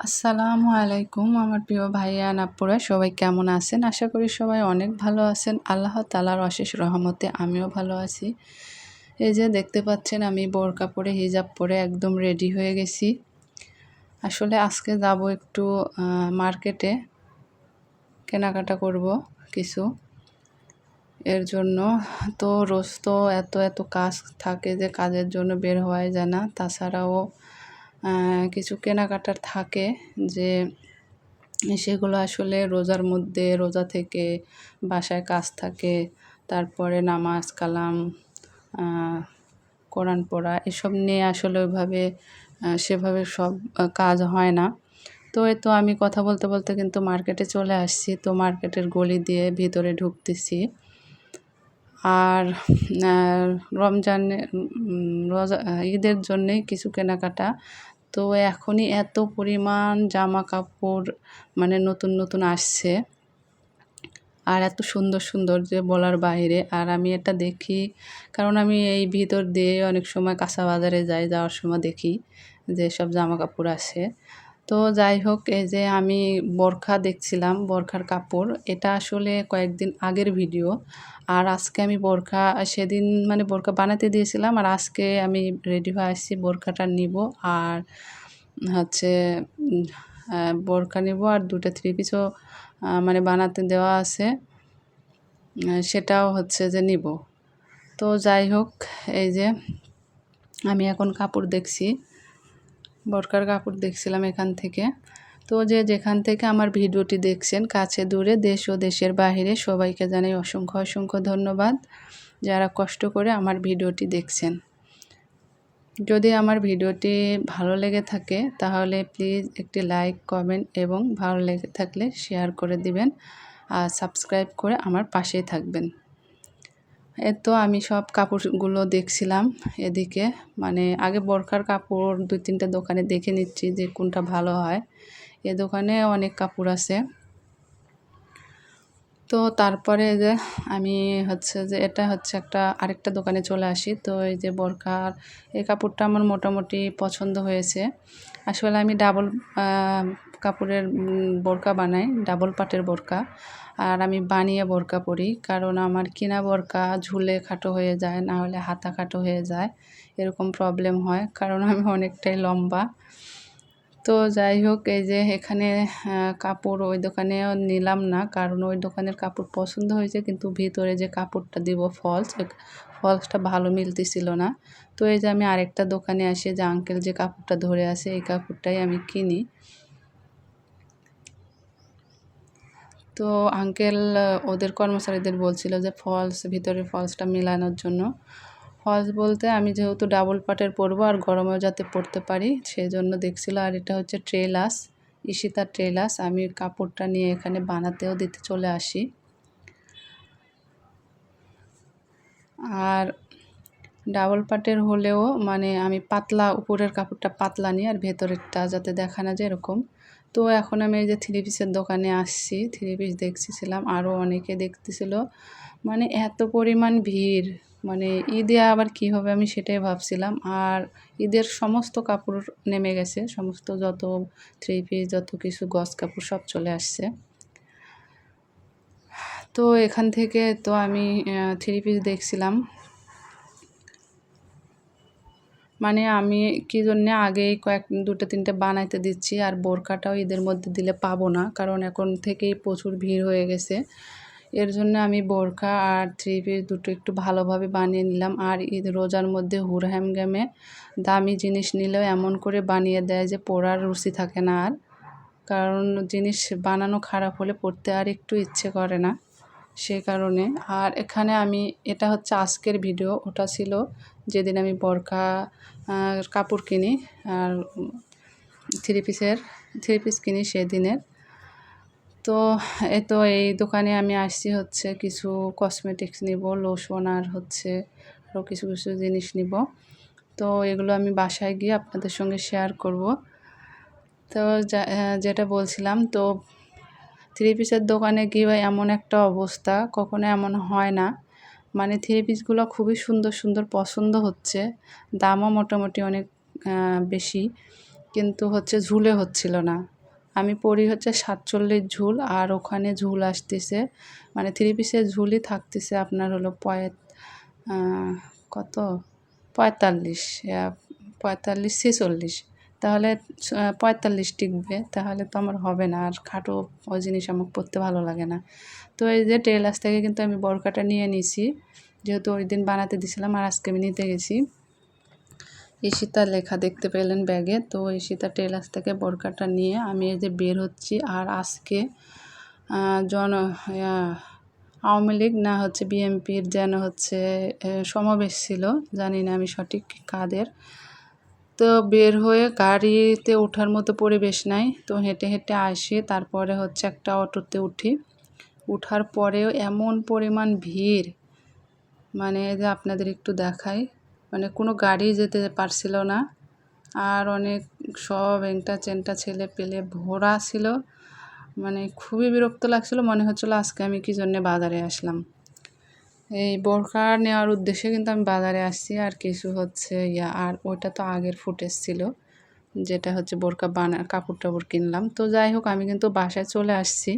আসসালামু আলাইকুম আমার প্রিয় ভাইয়া নাপুরা সবাই কেমন আছেন? আশা করি সবাই অনেক ভালো আছেন। আল্লাহ তালার অশেষ রহমতে আমিও ভালো আছি। এই যে দেখতে পাচ্ছেন, আমি বোরকা পরে, হিজাব পরে একদম রেডি হয়ে গেছি। আসলে আজকে যাব একটু মার্কেটে কেনাকাটা করব কিছু। এর জন্য তো রোজ তো এত এত কাজ থাকে যে কাজের জন্য বের হওয়াই যায় না। তাছাড়াও কিছু কেনাকাটার থাকে যে সেগুলো আসলে রোজার মধ্যে, রোজা থেকে বাসায় কাজ থাকে, তারপরে নামাজ, কালাম কোরআন পড়া, এসব নিয়ে আসলে ওইভাবে সেভাবে সব কাজ হয় না। তো এই তো আমি কথা বলতে বলতে কিন্তু মার্কেটে চলে আসছি, তো মার্কেটের গলি দিয়ে ভিতরে ঢুকতেছি। আর রমজানে রোজা, ঈদের জন্যেই কিছু কেনাকাটা। তো এখনই এত পরিমাণ জামা কাপড় মানে নতুন নতুন আসছে। আর এত সুন্দর সুন্দর যে বলার বাইরে। আর আমি এটা দেখি, কারণ আমি এই ভিতর দিয়ে অনেক সময় কাঁচা বাজারে যাই, যাওয়ার সময় দেখি যে সব জামা কাপড় আসে তো যাই হোক, এই যে আমি বরখা দেখছিলাম, বরখার কাপড়। এটা আসলে কয়েকদিন আগের ভিডিও। আর আজকে আমি বোরখা, সেদিন মানে বোরখা বানাতে দিয়েছিলাম, আর আজকে আমি রেডি হয়ে আসছি, বোরখাটা নিব। আর হচ্ছে বোরখা নিব, আর দুটো থ্রি পিসও মানে বানাতে দেওয়া আছে। সেটাও হচ্ছে যে নিব। তো যাই হোক, এই যে আমি এখন কাপড় দেখছি। বরকার কাপড় দেখছিলাম এখান থেকে। তো যে যেখান থেকে আমার ভিডিওটি দেখছেন, কাছে দূরে, দেশ ও দেশের বাহিরে, সবাইকে জানাই অসংখ্য অসংখ্য ধন্যবাদ যারা কষ্ট করে আমার ভিডিওটি দেখছেন। যদি আমার ভিডিওটি ভালো লেগে থাকে, তাহলে প্লিজ একটি লাইক, কমেন্ট এবং ভালো লেগে থাকলে শেয়ার করে দিবেন আর সাবস্ক্রাইব করে আমার পাশেই থাকবেন। তো আমি সব কাপড়গুলো দেখছিলাম এদিকে। মানে আগে বরকার কাপড় দুই তিনটা দোকানে দেখে নিচ্ছি যে কোনটা ভালো হয়। এ দোকানে অনেক কাপড় আছে। তো তারপরে যে আমি হচ্ছে যে এটা হচ্ছে একটা আরেকটা দোকানে চলে আসি। তো এই যে বোরখার এই কাপড়টা আমার মোটামুটি পছন্দ হয়েছে। আসলে আমি ডাবল কাপড়ের বোরকা বানাই, ডাবল পাটের বোরকা। আর আমি বানিয়ে বোরকা পরি, কারণ আমার কিনা বোরকা ঝুলে খাটো হয়ে যায়, না হলে হাতা খাটো হয়ে যায়, এরকম প্রবলেম হয়, কারণ আমি অনেকটাই লম্বা। তো যাই হোক, এই যে এখানে কাপড় ওই দোকানেও নিলাম না, কারণ ওই দোকানের কাপড় পছন্দ হয়েছে, কিন্তু ভিতরে যে কাপড়টা দিব ফলস ফলসটা ভালো মিলতেছিল না। তো এই যে আমি আরেকটা দোকানে আসি, যে আঙ্কেল যে কাপড়টা ধরে আসে এই কাপড়টাই আমি কিনি। তো আঙ্কেল ওদের কর্মচারীদের বলছিল যে ফলস ভিতরে ফলসটা মেলানোর জন্য। ফলস বলতে আমি যেহেতু ডাবল পাটের পরবো আর গরমেও যাতে পরতে পারি সেই জন্য দেখছিল আর এটা হচ্ছে ট্রেলাস ইশিতা ট্রেলাস আমি কাপড়টা নিয়ে এখানে বানাতেও দিতে চলে আসি। আর ডাবল পাটের হলেও মানে আমি পাতলা, উপরের কাপড়টা পাতলা নিই আর ভেতরেরটা যাতে দেখা না যায় এরকম। তো এখন আমি এই যে থ্রি পিসের দোকানে আসছি, থ্রি পিস দেখছিলাম আরও অনেকে দেখতেছিল। মানে এত পরিমাণ ভিড় মানে ঈদে আবার কী হবে আমি সেটাই ভাবছিলাম। আর ঈদের সমস্ত কাপড় নেমে গেছে, সমস্ত যত থ্রি পিস, যত কিছু গস কাপড় সব চলে আসছে। তো এখান থেকে তো আমি থ্রি পিস দেখছিলাম। মানে আমি কী জন্যে আগেই কয়েক, দুটো, তিনটে বানাইতে দিচ্ছি আর বোরকাটাও ঈদের মধ্যে দিলে পাবো না। কারণ এখন থেকেই প্রচুর ভিড় হয়ে গেছে। এর জন্য আমি বোরখা আর থ্রি পিস দুটো একটু ভালোভাবে বানিয়ে নিলাম। আর ঈদ রোজার মধ্যে হুরহ্যাম গেমে দামি জিনিস নিলেও এমন করে বানিয়ে দেয় যে পড়ার রুচি থাকে না আর। কারণ জিনিস বানানো খারাপ হলে পড়তে আর একটু ইচ্ছে করে না। সে কারণে। আর এখানে আমি, এটা হচ্ছে আজকের ভিডিও ওটা ছিল যেদিন আমি বরকা কাপড় কিনি, আর থ্রি পিসের থ্রি পিস কিনি সেদিনের। তো এই তো এই দোকানে আমি আসছি হচ্ছে কিছু কসমেটিক্স নিব লোশন আর হচ্ছে আরও কিছু কিছু জিনিস নিব। তো এগুলো আমি বাসায় গিয়ে আপনাদের সঙ্গে শেয়ার করব। তো যেটা বলছিলাম, তো থ্রি পিসের দোকানে গিয়ে এমন একটা অবস্থা, কখনো এমন হয় না। মানে থ্রি পিসগুলো খুবই সুন্দর সুন্দর পছন্দ হচ্ছে। দামও মোটামুটি অনেক বেশি, কিন্তু হচ্ছে ঝুলে হচ্ছিল না। আমি পরি হচ্ছে সাতচল্লিশ ঝুল, আর ওখানে ঝুল আসতেছে। মানে থ্রি পিসের ঝুলই থাকতেছে আপনার হলো পয় কত? পঁয়তাল্লিশ পঁয়তাল্লিশ ছেচল্লিশ। তাহলে পঁয়তাল্লিশ টিকবে, তাহলে তো আমার হবে না। আর খাটো ওই জিনিস আমার পরতে ভালো লাগে না। তো এই যে টেলার্স থেকে কিন্তু আমি বরকাটা নিয়ে নিছি। যেহেতু ওই দিন বানাতে দিছিলাম, আর আজকে আমি নিতে গেছি। ঈশিতা লেখা দেখতে পেলেন ব্যাগে। তো ঈশিতা টেলার্স থেকে বরকাটা নিয়ে আমি এই যে বের হচ্ছি। আর আজকে জন আওয়ামী লীগ না হচ্ছে বিএনপির যেন হচ্ছে সমাবেশ ছিল। জানি না আমি সঠিক কাদের। তো বের হয়ে গাড়িতে ওঠার মতো পরিবেশ নাই। তো হেঁটে হেঁটে আসি, তারপরে হচ্ছে একটা অটোতে উঠি। উঠার পরেও এমন পরিমাণ ভিড় মানে যে আপনাদের একটু দেখাই মানে কোনো গাড়ি যেতে পারছিল না। আর অনেক সব এংটা চেনটা ছেলে পেলে ভরা ছিল মানে খুবই বিরক্ত লাগছিল, মনে হচ্ছিল আজকে আমি কী জন্যে বাজারে আসলাম। এই বোরখা নেওয়ার উদ্দেশ্যে কিন্তু আমি বাজারে আসছি, আর কিছু হচ্ছে ইয়া, আর ওইটা তো আগের ফুটেজ ছিল, যেটা হচ্ছে বোরকা বানা কাপড় টাপড় কিনলাম। তো যাই হোক, আমি কিন্তু বাসায় চলে আসছি।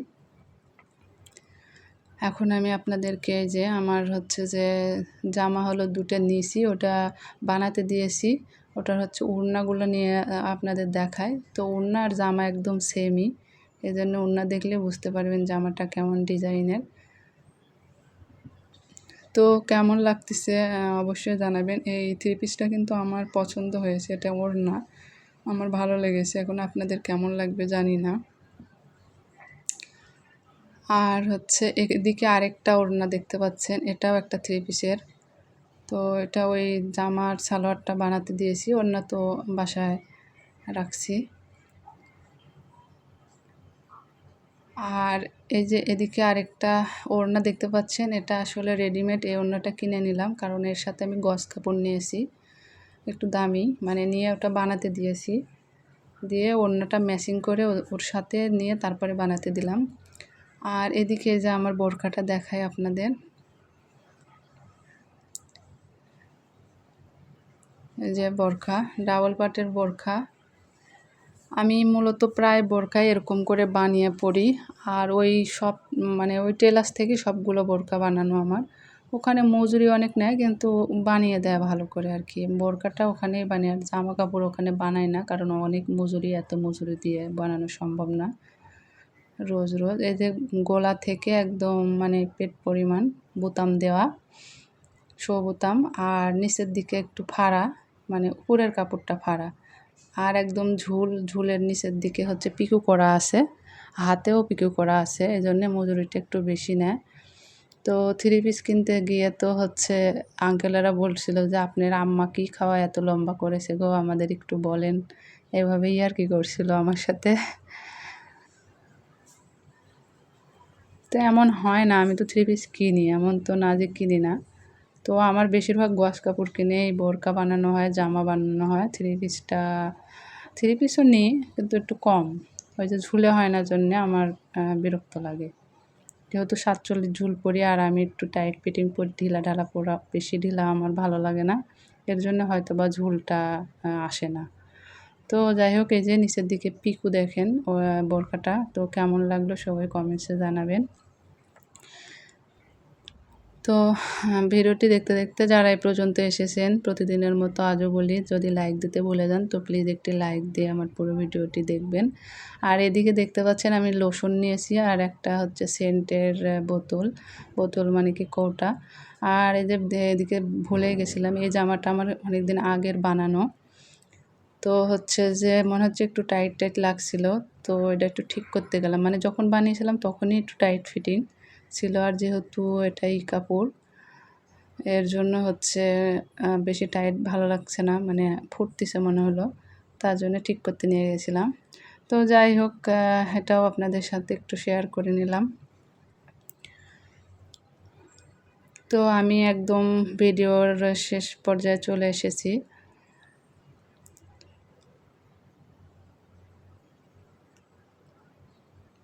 এখন আমি আপনাদেরকে যে আমার হচ্ছে যে জামা হলো দুটো নিয়েছি, ওটা বানাতে দিয়েছি। ওটার হচ্ছে উড়নাগুলো নিয়ে আপনাদের দেখায় তো উড়না আর জামা একদম সেমই এই জন্য উড়না দেখলে বুঝতে পারবেন জামাটা কেমন ডিজাইনের তো কেমন লাগতেছে? অবশ্যই জানাবেন। এই থ্রি পিসটা কিন্তু আমার পছন্দ হয়েছে, এটা ওর না। আমার ভালো লেগেছে। এখন আপনাদের কেমন লাগবে জানি না। আর হচ্ছে এদিকে আরেকটা ওড়না দেখতে পাচ্ছেন, এটাও একটা থ্রি পিসের তো এটা ওই জামার সালোয়ারটা বানাতে দিয়েছি, ওড়না তো বাসায় রাখছি। আর এই যে এদিকে আরেকটা ওড়না দেখতে পাচ্ছেন, এটা আসলে রেডিমেড এই ওড়নাটা কিনে নিলাম কারণ এর সাথে আমি গস কাপড় নিয়েছি, একটু দামি মানে নিয়ে ওটা বানাতে দিয়েছি। দিয়ে ওড়নাটা ম্যাচিং করে ওর সাথে নিয়ে তারপরে বানাতে দিলাম। আর এদিকে যে আমার বোরখাটা দেখায় আপনাদের। এই যে বোরখা, ডাবল পাটের বোরখা। আমি মূলত প্রায় বোরখাই এরকম করে বানিয়ে পড়ি। আর ওই সব মানে ওই টেলার্স থেকে সবগুলো বোরকা বানানো আমার। ওখানে মজুরি অনেক নেয়, কিন্তু বানিয়ে দেয় ভালো করে আর কি। বোরকাটা ওখানেই বানিয়ে জামা কাপড় ওখানে বানায় না, কারণ অনেক মজুরি, এত মজুরি দিয়ে বানানো সম্ভব না। রোজ রোজ এই যে গোলা থেকে একদম মানে পেট পরিমাণ বোতাম দেওয়া শো বোতাম আর নিচের দিকে একটু ফাড়া মানে উপরের কাপড়টা ফাড়া। আর একদম ঝুল, ঝুলের নিচের দিকে হচ্ছে পিকু করা আছে। হাতেও পিকু করা আছে এই জন্যে মজুরিটা একটু বেশি নেয়। তো থ্রি পিস কিনতে গিয়ে তো হচ্ছে আঙ্কেলেরা বলছিল যে, আপনার আম্মা কী খাওয়া এত লম্বা করেছে গো? আমাদের একটু বলেন। এভাবেই আর কি করছিল আমার সাথে। তো এমন হয় না, আমি তো থ্রি পিস কিনি, এমন তো না যে কিনি না। তো আমার বেশিরভাগ গস কাপড় কিনে এই বোরকা বানানো হয়, জামা বানানো হয়। থ্রি পিসটা, থ্রি পিসও নিই, কিন্তু একটু কম। ওই যে ঝুলে হয় না জন্যে আমার বিরক্ত লাগে। যেহেতু সাতচল্লিশ ঝুল পরি আর আমি একটু টাইট ফিটিং পরি, ঢিলা ঢালা পরা বেশি ঢিলা আমার ভালো লাগে না। এর জন্য হয়তো বা ঝুলটা আসে না। তো যাই হোক, এই যে নিচের দিকে পিকু দেখেন বোরকাটা। তো কেমন লাগল সবাই কমেন্টসে জানাবেন। তো ভিডিওটি দেখতে দেখতে যারা এই পর্যন্ত এসেছেন, প্রতিদিনের মতো আজও বলি, যদি লাইক দিতে ভুলে যান, তো প্লিজ একটি লাইক দিয়ে আমার পুরো ভিডিওটি দেখবেন। আর এদিকে দেখতে পাচ্ছেন আমি লোশন নিয়েছি, আর একটা হচ্ছে সেন্টের বোতল। বোতল মানে কি কৌটা। আর এই যে এদিকে ভুলে গেছিলাম, এই জামাটা আমার অনেকদিন আগের বানানো। তো হচ্ছে যে, মনে হচ্ছে একটু টাইট টাইট লাগছিল, তো এটা একটু ঠিক করতে গেলাম। মানে যখন বানিয়েছিলাম, তখনই একটু টাইট ফিটিং ছিল আর যেহেতু এটাই কাপড়, এর জন্য হচ্ছে বেশি টাইট ভালো লাগছে না মানে ফুটতিছে মনে হলো, তার জন্য ঠিক করতে নিয়ে গেছিলাম। তো যাই হোক এটাও আপনাদের সাথে একটু শেয়ার করে নিলাম। তো আমি একদম ভিডিওর শেষ পর্যায়ে চলে এসেছি।